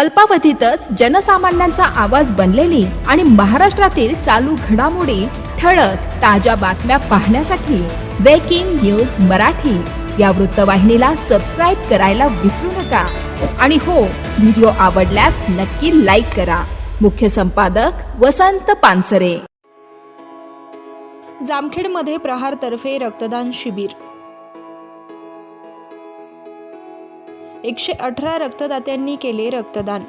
अल्पावधीतच जनसामान्यांचा आवाज बनलेली आणि महाराष्ट्रातील चालू घडामोडी ठळक ताज्या बातम्या पाहण्यासाठी ब्रेकिंग न्यूज मराठी. या वृत्तवाहिनीला सबस्क्राईब करायला विसरू नका. आणि हो व्हिडिओ आवडल्यास नक्की लाईक करा. मुख्य संपादक वसंत पानसरे. जामखेडमध्ये प्रहारतर्फे रक्तदान शिबिर एकशे अठरा रक्तदात्यांनी केले रक्तदान.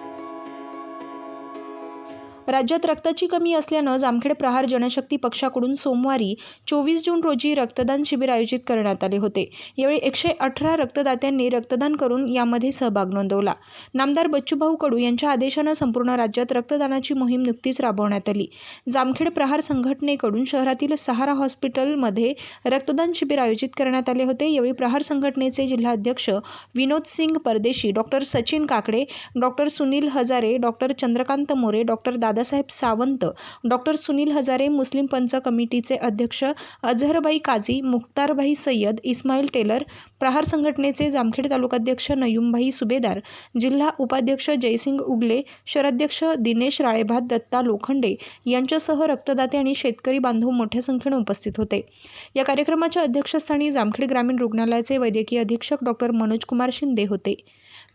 राज्यात रक्ताची कमी असल्यानं जामखेड प्रहार जनशक्ती पक्षाकडून सोमवारी चोवीस जून रोजी रक्तदान शिबिर आयोजित करण्यात आले होते. यावेळी एकशे अठरा रक्तदात्यांनी रक्तदान करून यामध्ये सहभाग नोंदवला. नामदार बच्चूभाऊ कडू यांच्या आदेशानं संपूर्ण राज्यात रक्तदानाची मोहीम नुकतीच राबवण्यात आली. जामखेड प्रहार संघटनेकडून शहरातील सहारा हॉस्पिटलमध्ये रक्तदान शिबिर आयोजित करण्यात आले होते. यावेळी प्रहार संघटनेचे जिल्हाध्यक्ष Vinod Singh Pardeshi doctor Sachin Kakade doctor Sunil Hazare doctor Chandrakant More doctor Dadasaheb Sawant doctor Sunil Hazare Muslim पंच कमिटीचे अध्यक्ष अझहरबाई काझी मुख्तारभाई सय्यद इस्माईल टेलर प्रहार संघटनेचे जामखेड तालुकाध्यक्ष नयुमभाई सुभेदार जिल्हा उपाध्यक्ष जयसिंग उगले शहराध्यक्ष दिनेश राळेभात दत्ता लोखंडे यांच्यासह रक्तदाते आणि शेतकरी बांधव मोठ्या संख्येने उपस्थित होते. या कार्यक्रमाच्या अध्यक्षस्थानी जामखेड ग्रामीण रुग्णालयाचे वैद्यकीय अधीक्षक डॉक्टर मनोज कुमार शिंदे होते.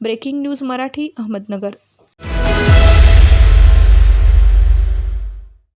Breaking news Marathi Ahmednagar.